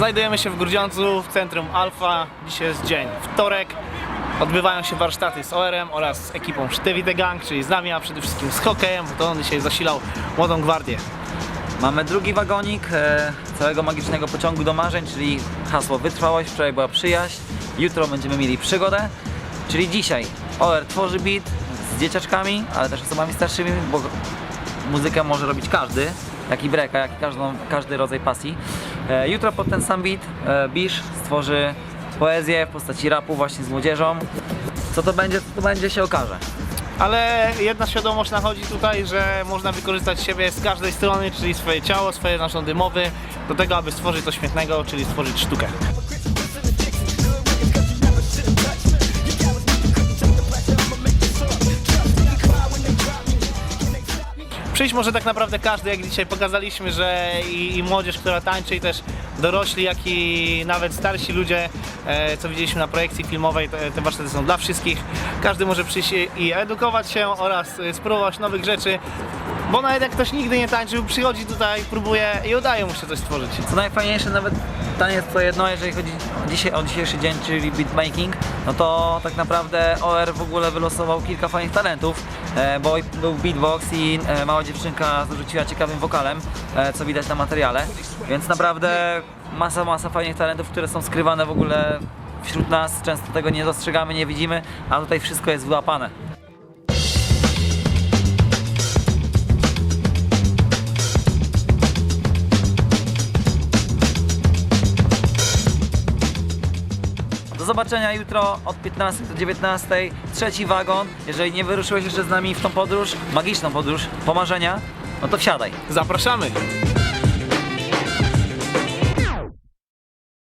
Znajdujemy się w Grudziądzu, w centrum Alfa. Dzisiaj jest dzień wtorek. Odbywają się warsztaty z OR-em oraz z ekipą Sztewi The Gang, czyli z nami, a przede wszystkim z hokejem, bo to on dzisiaj zasilał młodą gwardię. Mamy drugi wagonik e, całego magicznego pociągu do marzeń, czyli hasło wytrwałość, wczoraj była przyjaźń, jutro będziemy mieli przygodę, czyli dzisiaj OR tworzy beat z dzieciaczkami, ale też osobami starszymi, bo muzykę może robić każdy, jak i breka, jak i każdą, każdy rodzaj pasji. E, jutro pod ten sam beat e, Bisz stworzy poezję w postaci rapu właśnie z młodzieżą. Co to będzie, co to będzie się okaże. Ale jedna świadomość nachodzi tutaj, że można wykorzystać siebie z każdej strony, czyli swoje ciało, swoje narządy mowy, do tego, aby stworzyć coś śmiesznego, czyli stworzyć sztukę. Przyjść może tak naprawdę każdy, jak dzisiaj pokazaliśmy, że i, i młodzież, która tańczy, i też dorośli, jak i nawet starsi ludzie, e, co widzieliśmy na projekcji filmowej, te, te warsztaty są dla wszystkich. Każdy może przyjść i, edukować się oraz e, spróbować nowych rzeczy, bo nawet jak ktoś nigdy nie tańczył, przychodzi tutaj, próbuje i udaje mu się coś stworzyć. Co najfajniejsze, nawet taniec to jedno, jeżeli chodzi dzisiaj, o dzisiejszy dzień, czyli beatmaking, no to tak naprawdę OR w ogóle wylosował kilka fajnych talentów, e, bo był beatbox i e, mała dziewczynka zarzuciła ciekawym wokalem, e, co widać na materiale, więc naprawdę masa, masa fajnych talentów, które są skrywane w ogóle wśród nas, często tego nie dostrzegamy, nie widzimy, a tutaj wszystko jest wyłapane. Do zobaczenia jutro od 15 do 19. Trzeci wagon. Jeżeli nie wyruszyłeś jeszcze z nami w tą podróż, magiczną podróż, pomarzenia, no to wsiadaj. Zapraszamy!